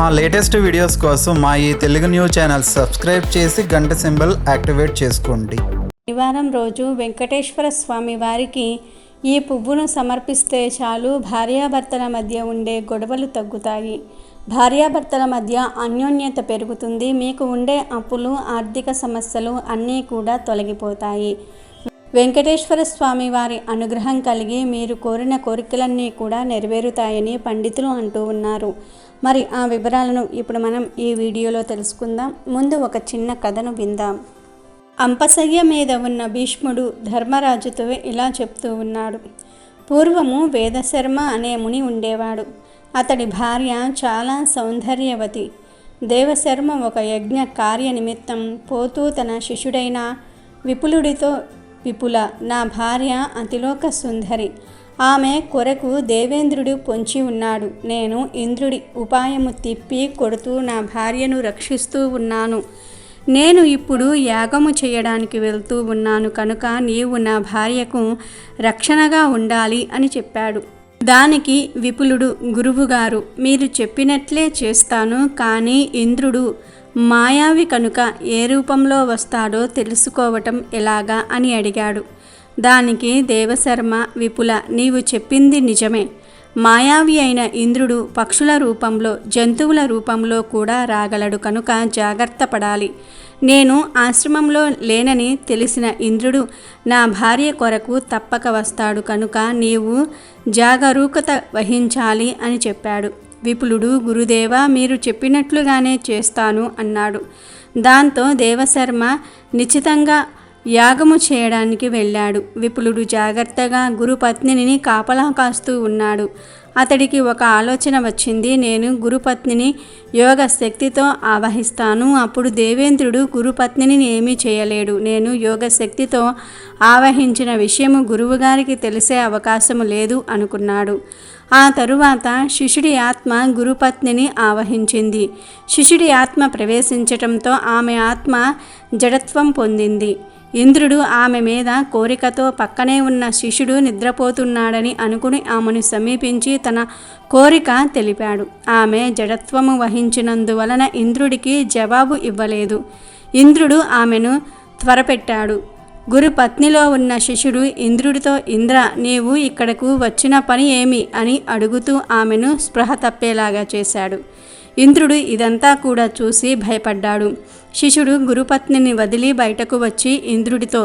మా latest videos కోసం మా ఈ తెలుగు న్యూస్ ఛానల్ సబ్స్క్రైబ్ చేసి గంట సింబల్ యాక్టివేట్ చేసుకోండి. శనివారం రోజు వెంకటేశ్వర స్వామి వారికి ఈ పువ్వును సమర్పిస్తే చాలు భార్యాభర్తల మధ్య ఉండే గొడవలు తగ్గుతాయి. భార్యాభర్తల మధ్య అన్యోన్యత పెరుగుతుంది. మీకు ఉండే అప్పులు ఆర్థిక సమస్యలు అన్నీ కూడా తొలగిపోతాయి. వెంకటేశ్వర స్వామి వారి అనుగ్రహం కలిగి మీరు కోరిన కోరికలన్నీ కూడా నెరవేరుతాయని పండితులు అంటూ ఉన్నారు. మరి ఆ వివరాలను ఇప్పుడు మనం ఈ వీడియోలో తెలుసుకుందాం. ముందు ఒక చిన్న కథను విందాం. అంపశయ్య మీద ఉన్న భీష్ముడు ధర్మరాజుతో ఇలా చెప్తూ ఉన్నాడు. పూర్వము వేదశర్మ అనే ముని ఉండేవాడు. అతడి భార్య చాలా సౌందర్యవతి. దేవశర్మ ఒక యజ్ఞ కార్య నిమిత్తం పోతూ తన శిష్యుడైన విపులుడితో విపుల నా భార్య అతిలోక సుందరి. ఆమె కొరకు దేవేంద్రుడు పొంచి ఉన్నాడు. నేను ఇంద్రుడి ఉపాయము తిప్పి కొడుతూ నా భార్యను రక్షిస్తూ ఉన్నాను. నేను ఇప్పుడు యాగము చేయడానికి వెళ్తూ ఉన్నాను. కనుక నీవు నా భార్యకు రక్షణగా ఉండాలి అని చెప్పాడు. దానికి విపులుడు గురువుగారు మీరు చెప్పినట్లే చేస్తాను. కానీ ఇంద్రుడు మాయావి కనుక ఏ రూపంలో వస్తాడో తెలుసుకోవటం ఎలాగా అని అడిగాడు. దానికి దేవశర్మ విపుల నీవు చెప్పింది నిజమే. మాయావి అయిన ఇంద్రుడు పక్షుల రూపంలో జంతువుల రూపంలో కూడా రాగలడు కనుక జాగ్రత్త పడాలి. నేను ఆశ్రమంలో లేనని తెలిసిన ఇంద్రుడు నా భార్య కొరకు తప్పక వస్తాడు కనుక నీవు జాగరూకత వహించాలి అని చెప్పాడు. విపులుడు గురుదేవ మీరు చెప్పినట్లుగానే చేస్తాను అన్నాడు. దాంతో దేవశర్మ నిశ్చితంగా యాగము చేయడానికి వెళ్ళాడు. విపులుడు జాగ్రత్తగా గురుపత్నిని కాపలా కాస్తూ ఉన్నాడు. అతడికి ఒక ఆలోచన వచ్చింది. నేను గురుపత్నిని యోగ శక్తితో ఆవహిస్తాను. అప్పుడు దేవేంద్రుడు గురుపత్నిని ఏమీ చేయలేడు. నేను యోగ శక్తితో ఆవహించిన విషయము గురువుగారికి తెలిసే అవకాశము లేదు అనుకున్నాడు. ఆ తరువాత శిష్యుడి ఆత్మ గురుపత్నిని ఆవహించింది. శిష్యుడి ఆత్మ ప్రవేశించటంతో ఆమె ఆత్మ జడత్వం పొందింది. ఇంద్రుడు ఆమె మీద కోరికతో పక్కనే ఉన్న శిష్యుడు నిద్రపోతున్నాడని అనుకుని ఆమెను సమీపించి తన కోరిక తెలిపాడు. ఆమె జడత్వము వహించినందువలన ఇంద్రుడికి జవాబు ఇవ్వలేదు. ఇంద్రుడు ఆమెను త్వరపెట్టాడు. గురు పత్నిలో ఉన్న శిష్యుడు ఇంద్రుడితో ఇంద్ర నీవు ఇక్కడకు వచ్చిన పని ఏమి? అని అడుగుతూ ఆమెను స్పృహ తప్పేలాగా చేశాడు. ఇంద్రుడు ఇదంతా కూడా చూసి భయపడ్డాడు. శిష్యుడు గురుపత్నిని వదిలి బయటకు వచ్చి ఇంద్రుడితో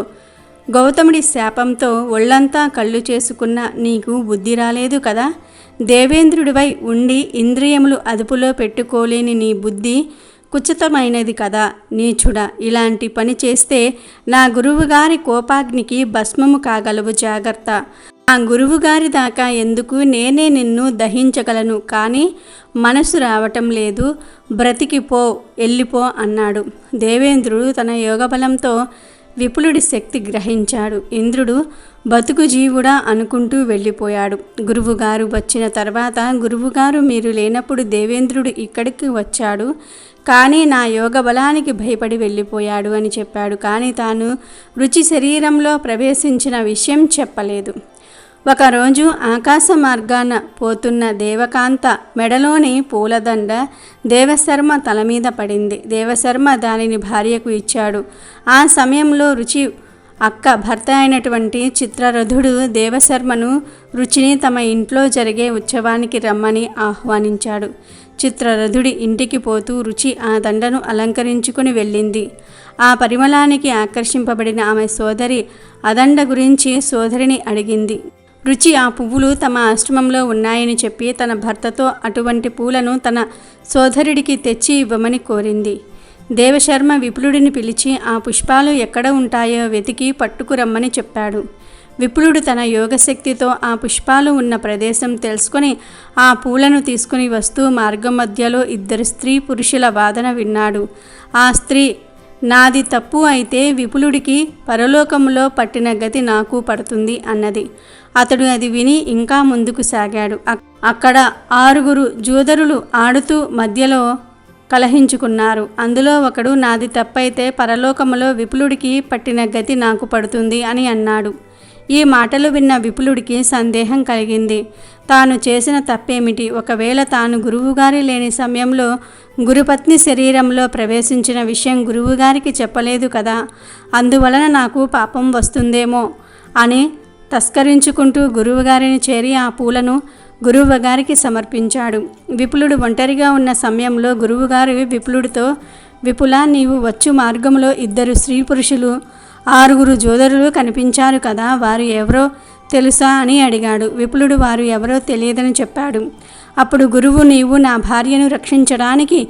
గౌతముడి శాపంతో ఒళ్ళంతా కళ్ళు చేసుకున్న నీకు బుద్ధి రాలేదు కదా? దేవేంద్రుడివై ఉండి ఇంద్రియములు అదుపులో పెట్టుకోలేని నీ బుద్ధి కుచితమైనది కదా నీచుడ? ఇలాంటి పని చేస్తే నా గురువుగారి కోపాగ్నికి భస్మము కాగలవు జాగ్రత్త. ఆ గురువుగారి దాకా ఎందుకు నేనే నిన్ను దహించగలను? కానీ మనసు రావటం లేదు. బ్రతికిపో వెళ్ళిపో అన్నాడు. దేవేంద్రుడు తన యోగబలంతో విపులుడి శక్తి గ్రహించాడు. ఇంద్రుడు బతుకు జీవుడా అనుకుంటూ వెళ్ళిపోయాడు. గురువుగారు వచ్చిన తర్వాత గురువుగారు మీరు లేనప్పుడు దేవేంద్రుడు ఇక్కడికి వచ్చాడు. కానీ నా యోగ బలానికి భయపడి వెళ్ళిపోయాడు అని చెప్పాడు. కానీ తాను రుచి శరీరంలో ప్రవేశించిన విషయం చెప్పలేదు. ఒకరోజు ఆకాశ మార్గాన పోతున్న దేవకాంత మెడలోని పూలదండ దేవశర్మ తల మీద పడింది. దేవశర్మ దానిని భార్యకు ఇచ్చాడు. ఆ సమయంలో రుచి అక్క భర్త అయినటువంటి చిత్రరథుడు దేవశర్మను రుచిని తమ ఇంట్లో జరిగే ఉత్సవానికి రమ్మని ఆహ్వానించాడు. చిత్రరథుడి ఇంటికి పోతూ రుచి ఆ దండను అలంకరించుకుని వెళ్ళింది. ఆ పరిమళానికి ఆకర్షింపబడిన ఆమె సోదరి అదండ గురించి సోదరిని అడిగింది. రుచి ఆ పువ్వులు తమ ఆశ్రమంలో ఉన్నాయని చెప్పి తన భర్తతో అటువంటి పూలను తన సోదరుడికి తెచ్చి ఇవ్వమని కోరింది. దేవశర్మ విపులుడిని పిలిచి ఆ పుష్పాలు ఎక్కడ ఉంటాయో వెతికి పట్టుకురమ్మని చెప్పాడు. విపులుడు తన యోగశక్తితో ఆ పుష్పాలు ఉన్న ప్రదేశం తెలుసుకొని ఆ పూలను తీసుకుని వస్తూ మార్గం మధ్యలో ఇద్దరు స్త్రీ పురుషుల వాదన విన్నాడు. ఆ స్త్రీ నాది తప్పు అయితే విపులుడికి పరలోకంలో పట్టిన గతి నాకు పడుతుంది అన్నది. అతడు అది విని ఇంకా ముందుకు సాగాడు. అక్కడ ఆరుగురు జూదరులు ఆడుతూ మధ్యలో కలహించుకున్నారు. అందులో ఒకడు నాది తప్పైతే పరలోకములో విపులుడికి పట్టిన గతి నాకు పడుతుంది అని అన్నాడు. ఈ మాటలు విన్న విపులుడికి సందేహం కలిగింది. తాను చేసిన తప్పేమిటి? ఒకవేళ తాను గురువుగారి లేని సమయంలో గురుపత్ని శరీరంలో ప్రవేశించిన విషయం గురువుగారికి చెప్పలేదు కదా? అందువలన నాకు పాపం వస్తుందేమో? అని తస్కరించుకుంటూ గురువుగారిని చేరి ఆ పూలను గురువుగారికి సమర్పించాడు. విపులుడు ఒంటరిగా ఉన్న సమయంలో గురువుగారు విపులుడితో విపుల నీవు వచ్చు మార్గంలో ఇద్దరు స్త్రీ పురుషులు ఆరుగురు జోదరులు కనిపించారు కదా వారు ఎవరో తెలుసా? అని అడిగాడు. విపులుడు వారు ఎవరో తెలియదని చెప్పాడు. అప్పుడు గురువు నీవు నా భార్యను రక్షించడానికి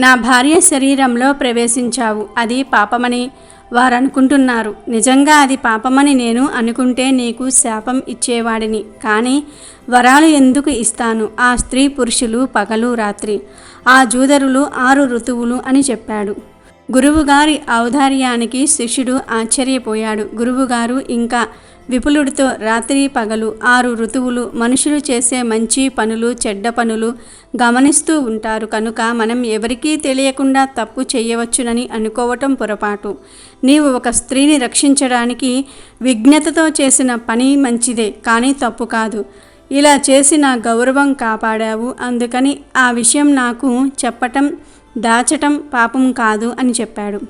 నా భార్య శరీరంలో ప్రవేశించావు. అది పాపమని వారు అనుకుంటున్నారు నిజంగా అది పాపమని నేను అనుకుంటే నీకు శాపం ఇచ్చేవాడిని. కానీ వరాలు ఎందుకు ఇస్తాను? ఆ స్త్రీ పురుషులు పగలు రాత్రి. ఆ జూదరులు ఆరు ఋతువులు అని చెప్పాడు. గురువుగారి ఔదార్యానికి శిష్యుడు ఆశ్చర్యపోయాడు. గురువుగారు ఇంకా విపులుడితో రాత్రి పగలు ఆరు ఋతువులు మనుషులు చేసే మంచి పనులు చెడ్డ పనులు గమనిస్తూ ఉంటారు. కనుక మనం ఎవరికీ తెలియకుండా తప్పు చేయవచ్చునని అనుకోవటం పొరపాటు. నీవు ఒక స్త్రీని రక్షించడానికి విజ్ఞతతో చేసిన పని మంచిదే కానీ తప్పు కాదు. ఇలా చేసి నా గౌరవం కాపాడావు. అందుకని ఆ విషయం నాకు చెప్పటం దాచటం పాపం కాదు అని చెప్పాడు.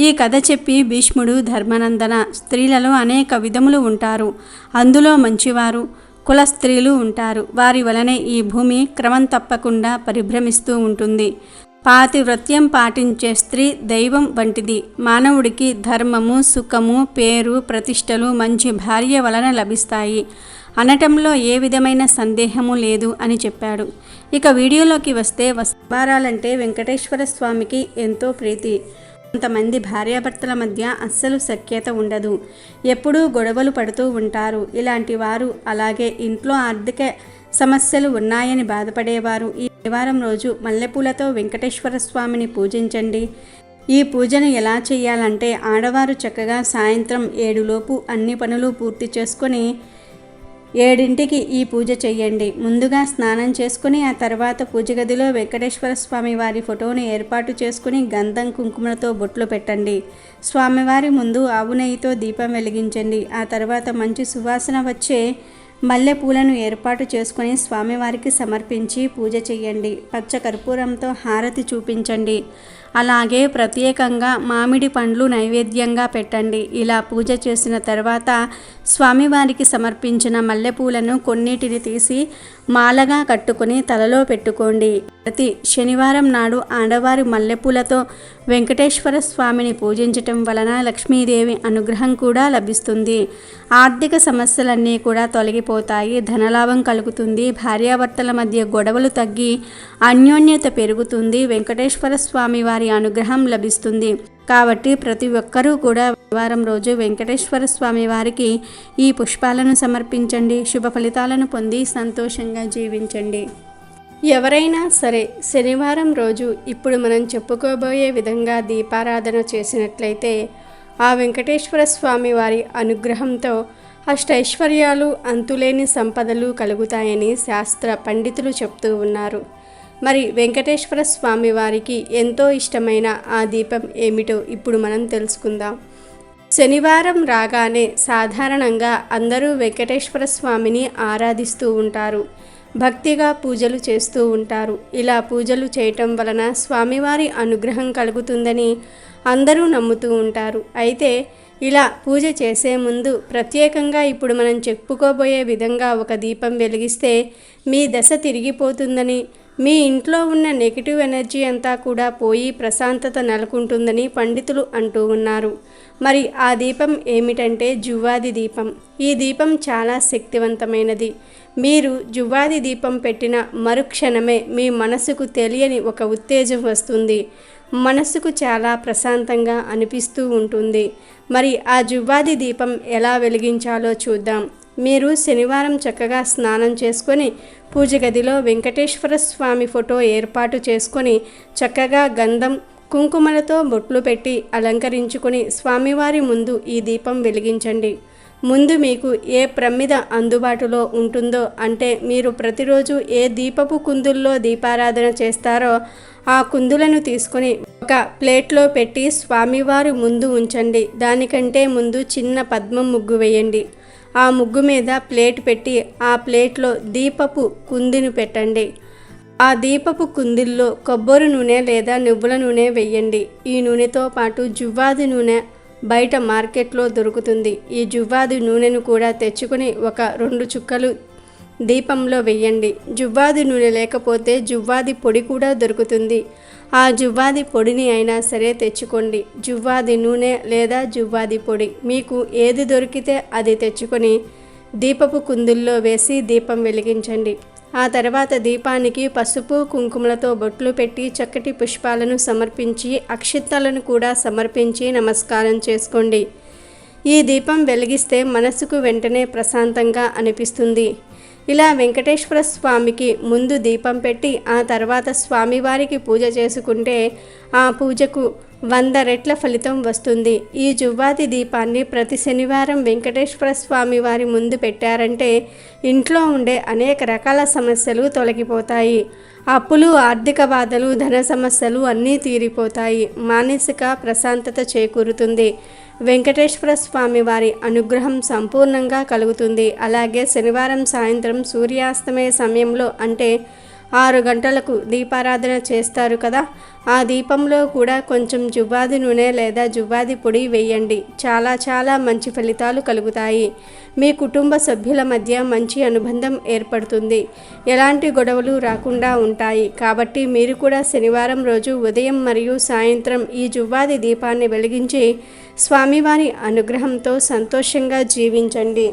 ఈ కథ చెప్పి భీష్ముడు ధర్మనందన స్త్రీలలో అనేక విధములు ఉంటారు. అందులో మంచివారు కుల స్త్రీలు ఉంటారు. వారి వలనే ఈ భూమి క్రమం తప్పకుండా పరిభ్రమిస్తూ ఉంటుంది. పాతివ్రత్యం పాటించే స్త్రీ దైవం వంటిది. మానవుడికి ధర్మము సుఖము పేరు ప్రతిష్టలు మంచి భార్య వలన లభిస్తాయి. అనటంలో ఏ విధమైన సందేహము లేదు అని చెప్పాడు. ఇక వీడియోలోకి వస్తే వస్తారాలంటే వెంకటేశ్వర స్వామికి ఎంతో ప్రీతి. కొంతమంది భార్యాభర్తల మధ్య అస్సలు సఖ్యత ఉండదు. ఎప్పుడూ గొడవలు పడుతూ ఉంటారు. ఇలాంటి వారు అలాగే ఇంట్లో ఆర్థిక సమస్యలు ఉన్నాయని బాధపడేవారు. ఈ శనివారం రోజు మల్లెపూలతో వెంకటేశ్వర స్వామిని పూజించండి. ఈ పూజను ఎలా చేయాలంటే ఆడవారు చక్కగా సాయంత్రం ఏడులోపు అన్ని పనులు పూర్తి చేసుకొని ఏడింటికి ఈ పూజ చెయ్యండి. ముందుగా స్నానం చేసుకుని ఆ తర్వాత పూజ గదిలో వెంకటేశ్వర స్వామి వారి ఫోటోను ఏర్పాటు చేసుకుని గంధం కుంకుమలతో బొట్లు పెట్టండి. స్వామివారి ముందు ఆవు నెయ్యితో దీపం వెలిగించండి. ఆ తర్వాత మంచి సువాసన వచ్చే మల్లె పూలను ఏర్పాటు చేసుకుని స్వామివారికి సమర్పించి పూజ చేయండి పచ్చ కర్పూరంతో హారతి చూపించండి. అలాగే ప్రత్యేకంగా మామిడి పండ్లు నైవేద్యంగా పెట్టండి. ఇలా పూజ చేసిన తర్వాత స్వామివారికి సమర్పించిన మల్లెపూలను కొన్నిటిని తీసి మాలగా కట్టుకొని తలలో పెట్టుకోండి. ప్రతి శనివారం నాడు ఆడవారి మల్లెపూలతో వెంకటేశ్వర స్వామిని పూజించటం వలన లక్ష్మీదేవి అనుగ్రహం కూడా లభిస్తుంది. ఆర్థిక సమస్యలన్నీ కూడా తొలగిపోతాయి. ధనలాభం కలుగుతుంది. భార్యాభర్తల మధ్య గొడవలు తగ్గి అన్యోన్యత పెరుగుతుంది. వెంకటేశ్వర స్వామి వారి అనుగ్రహం లభిస్తుంది. కాబట్టి ప్రతి ఒక్కరూ కూడా వారం రోజు వెంకటేశ్వర స్వామి వారికి ఈ పుష్పాలను సమర్పించండి. శుభ ఫలితాలను పొంది సంతోషంగా జీవించండి. ఎవరైనా సరే శనివారం రోజు ఇప్పుడు మనం చెప్పుకోబోయే విధంగా దీపారాధన చేసినట్లయితే ఆ వెంకటేశ్వర స్వామి వారి అనుగ్రహంతో అష్టైశ్వర్యాలు అంతులేని సంపదలు కలుగుతాయని శాస్త్ర పండితులు చెప్తూ ఉన్నారు. మరి వెంకటేశ్వర స్వామి వారికి ఎంతో ఇష్టమైన ఆ దీపం ఏమిటో ఇప్పుడు మనం తెలుసుకుందాం. శనివారం రాగానే సాధారణంగా అందరూ వెంకటేశ్వర స్వామిని ఆరాధిస్తూ ఉంటారు. భక్తిగా పూజలు చేస్తూ ఉంటారు. ఇలా పూజలు చేయటం వలన స్వామివారి అనుగ్రహం కలుగుతుందని అందరూ నమ్ముతూ ఉంటారు. అయితే ఇలా పూజ చేసే ముందు ప్రత్యేకంగా ఇప్పుడు మనం చెప్పుకోబోయే విధంగా ఒక దీపం వెలిగిస్తే మీ దశ తిరిగిపోతుందని మీ ఇంట్లో ఉన్న నెగిటివ్ ఎనర్జీ అంతా కూడా పోయి ప్రశాంతత నెలకొంటుందని పండితులు అంటూ ఉన్నారు. మరి ఆ దీపం ఏమిటంటే జువ్వాది దీపం. ఈ దీపం చాలా శక్తివంతమైనది. మీరు జువ్వాది దీపం పెట్టిన మరుక్షణమే మీ మనసుకు తెలియని ఒక ఉత్తేజం వస్తుంది. మనసుకు చాలా ప్రశాంతంగా అనిపిస్తూ ఉంటుంది. మరి ఆ జువ్వాది దీపం ఎలా వెలిగించాలో చూద్దాం. మీరు శనివారం చక్కగా స్నానం చేసుకొని పూజ గదిలో వెంకటేశ్వర స్వామి ఫోటో ఏర్పాటు చేసుకొని చక్కగా గంధం కుంకుమలతో బొట్లు పెట్టి అలంకరించుకొని స్వామివారి ముందు ఈ దీపం వెలిగించండి. ముందు మీకు ఏ ప్రమిద అందుబాటులో ఉంటుందో అంటే మీరు ప్రతిరోజు ఏ దీపపు కుందుల్లో దీపారాధన చేస్తారో ఆ కుందులను తీసుకొని ఒక ప్లేట్లో పెట్టి స్వామివారి ముందు ఉంచండి. దానికంటే ముందు చిన్న పద్మం ముగ్గు వేయండి. ఆ ముగ్గు మీద ప్లేట్ పెట్టి ఆ ప్లేట్లో దీపపు కుందిని పెట్టండి. ఆ దీపపు కుందిల్లో కొబ్బరి నూనె లేదా నువ్వుల నూనె వేయండి. ఈ నూనెతో పాటు జువ్వాది నూనె బయట మార్కెట్లో దొరుకుతుంది. ఈ జువ్వాది నూనెను కూడా తెచ్చుకొని ఒక రెండు చుక్కలు దీపంలో వెయ్యండి. జువ్వాది నూనె లేకపోతే జువ్వాది పొడి కూడా దొరుకుతుంది. ఆ జువ్వాది పొడిని అయినా సరే తెచ్చుకోండి. జువ్వాది నూనె లేదా జువ్వాది పొడి. మీకు ఏది దొరికితే అది తెచ్చుకొని దీపపు కుందుల్లో వేసి దీపం వెలిగించండి. ఆ తర్వాత దీపానికి పసుపు కుంకుమలతో బొట్లు పెట్టి చక్కటి పుష్పాలను సమర్పించి అక్షింతలను కూడా సమర్పించి నమస్కారం చేసుకోండి. ఈ దీపం వెలిగిస్తే మనసుకు వెంటనే ప్రశాంతంగా అనిపిస్తుంది. ఇలా వెంకటేశ్వర స్వామికి ముందు దీపం పెట్టి ఆ తర్వాత స్వామివారికి పూజ చేసుకుంటే ఆ పూజకు వంద రెట్ల ఫలితం వస్తుంది. ఈ జువ్వాది దీపాన్ని ప్రతి శనివారం వెంకటేశ్వర స్వామి వారి ముందు పెట్టారంటే ఇంట్లో ఉండే అనేక రకాల సమస్యలు తొలగిపోతాయి. అప్పులు ఆర్థిక బాధలు ధన సమస్యలు అన్నీ తీరిపోతాయి. మానసిక ప్రశాంతత చేకూరుతుంది. వెంకటేశ్వర స్వామి వారి అనుగ్రహం సంపూర్ణంగా కలుగుతుంది. అలాగే శనివారం సాయంత్రం సూర్యాస్తమయ సమయంలో అంటే ఆరు గంటలకు దీపారాధన చేస్తారు కదా. ఆ దీపంలో కూడా కొంచెం జుబాది నూనె లేదా జువ్వాది పొడి వేయండి. చాలా చాలా మంచి ఫలితాలు కలుగుతాయి. మీ కుటుంబ సభ్యుల మధ్య మంచి అనుబంధం ఏర్పడుతుంది. ఎలాంటి గొడవలు రాకుండా ఉంటాయి. కాబట్టి మీరు కూడా శనివారం రోజు ఉదయం మరియు సాయంత్రం ఈ జువ్వాది దీపాన్ని వెలిగించి స్వామివారి అనుగ్రహంతో సంతోషంగా జీవించండి.